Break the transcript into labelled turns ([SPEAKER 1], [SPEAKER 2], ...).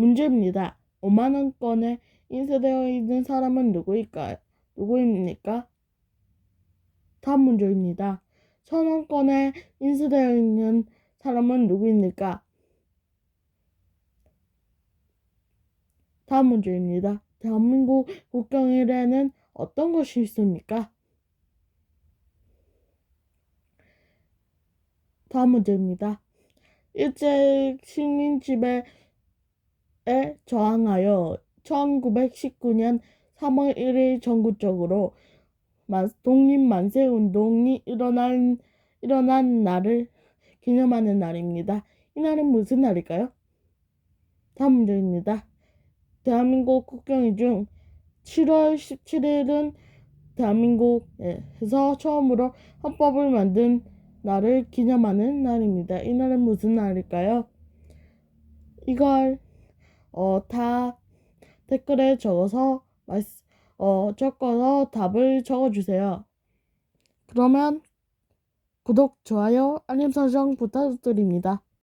[SPEAKER 1] 문제입니다. 5만 원권에 인쇄되어 있는 사람은 누구일까요? 누구입니까? 다음 문제입니다. 천 원권에 인쇄되어 있는 사람은 누구입니까? 다음 문제입니다. 대한민국 국경일에는 어떤 것이 있습니까? 다음 문제입니다. 일제 식민 지배 에 저항하여 1919년 3월 1일 전국적으로 만- 독립만세 운동이 일어난, 일어난 날을 기념하는 날입니다. 이 날은 무슨 날일까요? 다음 문제입니다. 대한민국 국경일 중 7월 17일은 대한민국에서 처음으로 헌법을 만든 날을 기념하는 날입니다. 이 날은 무슨 날일까요? 이걸 어, 다 댓글에 적어서 말, 어, 적어서 답을 적어주세요. 그러면 구독, 좋아요, 알림 설정 부탁드립니다.